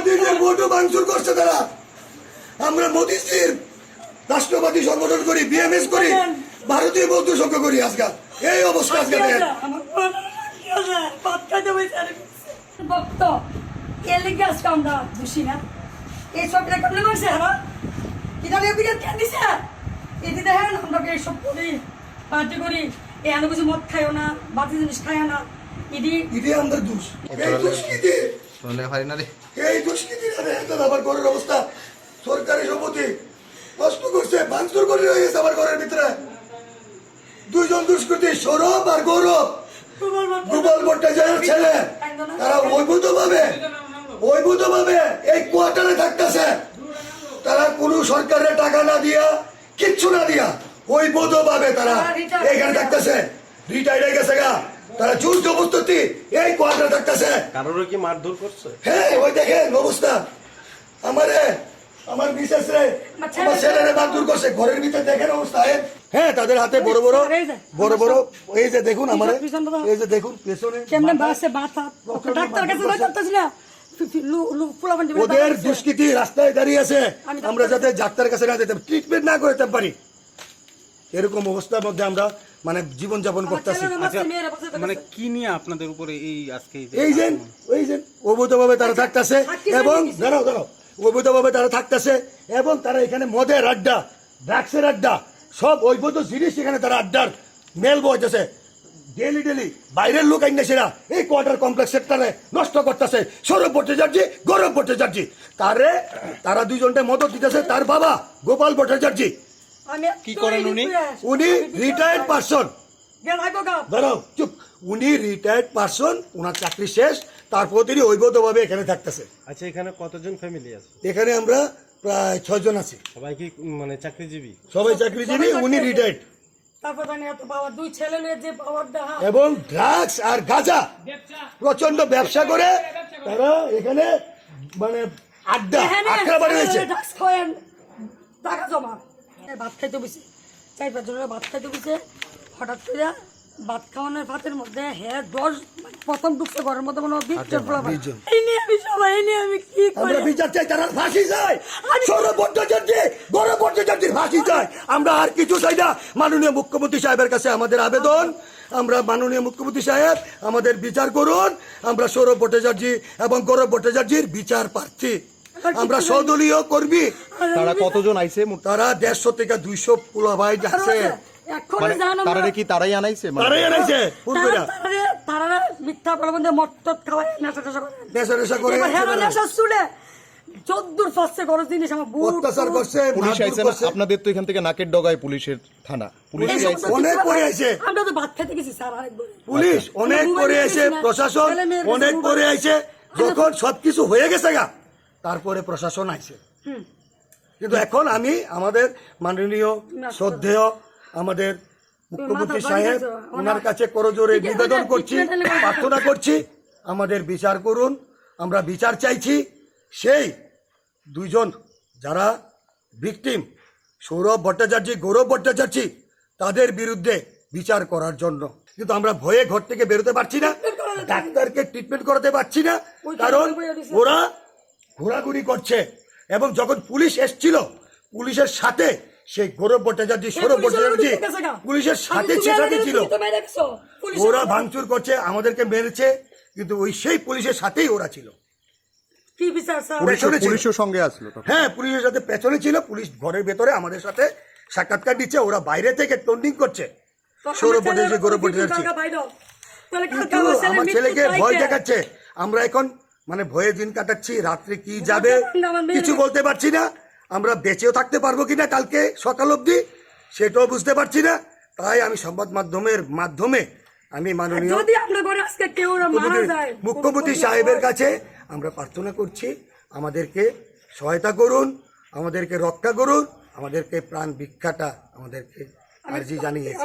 মোদিজির ভোটও ভাঙচুর করছে তারা। আমরা মোদিজির রাষ্ট্রবাদী সংগঠন করি বিএমএস করি ভারতীয় বৌদ্ধ সংঘ করি আজকাল। এই অবস্থা আজকে দেখেন। ভক্ত এলে গ্যাস কামড়া বুঝি না? এই সব কেমনে মারছে এটা অভিযোগ কেন দিছে। এটি দেখেন আমরা এইসব করি? পার্টি করি। এই আনো কিছু মদ খাইও না বাতি জিনিস খাইও না। ইডি ইডি আমাদের দোষ। এই দুষ্কৃতি শুনলে পারি না রে। এই দুষ্কৃতি আবার ঘরের অবস্থা। সরকারি সম্পত্তি নষ্ট করছে ভাঙচুর করে রয়ে গেছে আবার ঘরের ভিতরে। দুইজন দুষ্কৃতি সৌরভ আর গৌরব। গোপাল ভট্টাচার্যের ছেলে। তারা অবৈধ ভাবে অবৈধ ভাবে এই কোয়ার্টারে থাকতেছে। তারা কোনো সরকারের টাকা না দিয়া কিচ্ছু না দিয়া অবৈধ ভাবে তারা এখানে থাকতেছে। রিটায়ার্ড হয়ে গেছে গা। তারা এই কোয়ার্টারে থাকতেছে কারোর কি মারধর করছে? হ্যাঁ ওই দেখেন অবস্থা। আমারে আমার বিশেষ রে আমার ছেলেরে বাদুর করছে। ঘরের ভিতরে দেখেন অবস্থা হ্যাঁ? তাদের হাতে বড় বড় বড় বড় এই যে দেখুন আমার এই যে দেখুন পেছনে কেমনে বাসে বাতা ডাক্তার কাছে ওদের দুষ্কৃতি রাস্তায় দাঁড়িয়ে আছে। আমরা যাতে ডাক্তার কাছে না যেতে ট্রিটমেন্ট না করতে পারি। এরকম অবস্থার মধ্যে আমরা মানে জীবন যাপন করতেছি। মানে কি নিয়ে আপনাদের উপরে এই আজকে এই যে এই যে ওই যে অবৈধভাবে তারা থাকতেছে এবং দাঁড়াও দাঁড়াও অবৈধভাবে তারা থাকতেছে এবং তারা এখানে মদের আড্ডা ড্রাগসের আড্ডা সব অবৈধ জিনিস এখানে তারা আড্ডার মেল বইতেছে। ডেলি ডেলি বাইরের লোক আইন সেরা এই কোয়ার্টার কমপ্লেক্সের তারা নষ্ট করতেছে। সৌরভ ভট্টাচার্য গৌরব ভট্টাচার্য। তারে তারা দুইজনটা মদত দিতেছে তার বাবা গোপাল ভট্টাচার্য। কি করেন উনি? উনি রিটায়ার্ড পার্সন দাঁড়াও চুপ। উনি রিটায়ার্ড পার্সন ওনার চাকরি শেষ তারপর তিনি অবৈধভাবে এখানে থাকতেছে। আচ্ছা এখানে কতজন ফ্যামিলি আছে? এখানে আমরা প্রায় ছয়জন আছি। সবাই কি মানে চাকরিজীবী? সবাই চাকরিজীবী উনি রিটায়ার্ড তারপর জানি এত পাওয়ার দুই ছেলে মেয়ে যে পাওয়ার দেখা এবং ড্রাগস আর গাঁজা। প্রচণ্ড ব্যবসা করে তারা এখানে মানে আড্ডা বানিয়েছে। ট্যাক্স টাকা জমা। এই ভাত খাইতে বসে। চার পাঁচ জনের ভাত খাইতে বসে হঠাৎ করে ভাত খাওয়ানোর ভাতের মধ্যে হ্যাঁ দশ প্রথম ঢুকছে ঘরের মধ্যে মনে হয় বিশ জন পোলা পায়। জন। এই নিয়ে আমি সবাই এই নিয়ে আমি কি আমরা বিচার চাই তারা ফাঁসি চাই সৌরভ ভট্টাচার্য গৌরব ফাঁসি চাই আমরা আর কিছু চাই না। মাননীয় মুখ্যমন্ত্রী সাহেবের কাছে আমাদের আবেদন। আমরা মাননীয় মুখ্যমন্ত্রী সাহেব আমাদের বিচার করুন। আমরা সৌরভ ভট্টাচার্য এবং গৌরব ভট্টাচার্যের বিচার প্রার্থী। আমরা সদলীয় কর্মী। তারা কতজন আইছে তারা দেড়শো থেকে দুইশো পুলো ভাই এখন মানে তারা কি তারাই আনাইছে? মানে তারাই এনেছে পূর্বেরা তারা তারা মিথ্যা প্রবন্ধে মদ খাওয়ায় নেশা টেশা করে। নেশা নেশা করে এবার হেরো নেশা শুনে চোদ্দুর ফার্স্টে করো জিনিস আমার বুট অত্যাচার করছে পুলিশ মারধর আইছে না? করছে। আপনাদের তো এখান থেকে নাকের ডগায় পুলিশের থানা। পুলিশ এই আইছে। সমস্ত অনেক কিছু। আইছে। আমরা তো ভাত খেতে গেছি স্যার আরেকবার। পুলিশ অনেক মোবাইল করে আইছে গেছি না, প্রশাসন ছেলে মেয়ের কাছে অনেক মোবাইল করে আইছে। যখন সবকিছু হয়ে গেছে গা তারপরে প্রশাসন আইছে। কিন্তু এখন আমি আমাদের মাননীয় শ্রদ্ধেয় আমাদের মুখ্যমন্ত্রী সাহেব ওনার কাছে করজোরে নিবেদন করছি। প্রার্থনা করছি আমাদের বিচার করুন আমরা বিচার চাইছি। সেই দুইজন যারা ভিকটিম সৌরভ ভট্টাচার্য গৌরব ভট্টাচার্য তাদের বিরুদ্ধে বিচার করার জন্য। কিন্তু আমরা ভয়ে ঘর থেকে বেরোতে পারছি না ডাক্তারকে ট্রিটমেন্ট করাতে পারছি না কারণ ওরা ঘোরাঘুরি করছে। এবং যখন পুলিশ এসছিল পুলিশের সাথে সেই গৌরব ভট্টাচার্য সৌরভ ভট্টাচার্য পুলিশের সাথে সে সাথে ছিল ওরা ভাঙচুর করছে আমাদেরকে মেরেছে কিন্তু ওই সেই পুলিশের সাথেই ওরা ছিল। কি বিচার স্যার? পুলিশ পেছনে ছিল। পুলিশের সঙ্গে আসলো হ্যাঁ পুলিশের সাথে পেছনে ছিল পুলিশ ঘরের ভেতরে আমাদের সাথে সাক্ষাৎকার দিচ্ছে ওরা বাইরে থেকে টন্ডিং করছে। সৌরভ ভট্টাচার্য গৌরব ভট্টাচার্য কিন্তু আমার ছেলেকে ভয় দেখাচ্ছে আমরা এখন মানে ভয়ে দিন কাটাচ্ছি রাত্রে কি যাবে কিছু বলতে পারছি না। আমরা বেঁচেও থাকতে পারব কিনা কালকে সকাল অবধি সেটাও বুঝতে পারছি না। তাই আমি সংবাদ মাধ্যমের মাধ্যমে আমি মাননীয় মুখ্যমন্ত্রী সাহেবের কাছে আমরা প্রার্থনা করছি আমাদেরকে সহায়তা করুন আমাদেরকে রক্ষা করুন আমাদেরকে প্রাণ ভিক্ষাটা আমাদেরকে আর্জি জানিয়েছে।